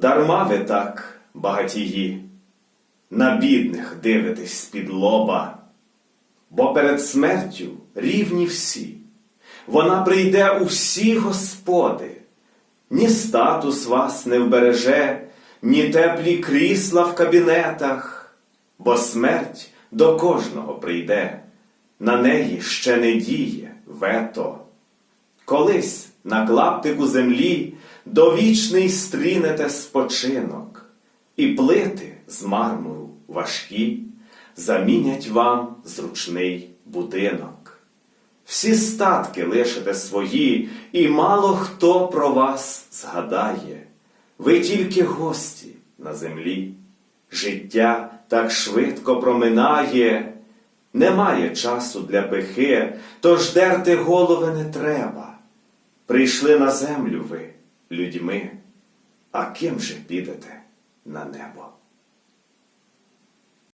Дарма ви так, багатії, на бідних дивитесь з-під лоба, бо перед смертю рівні всі, вона прийде у всі господи, ні статус вас не вбереже, ні теплі крісла в кабінетах, бо смерть до кожного прийде, на неї ще не діє вето. Колись на клаптику землі довічний стрінете спочинок, і плити з мармуру важкі замінять вам зручний будинок. Всі статки лишите свої, і мало хто про вас згадає. Ви тільки гості на землі. Життя так швидко проминає, немає часу для пихи, тож дерти голови не треба. Прийшли на землю ви людьми, а ким же підете на небо?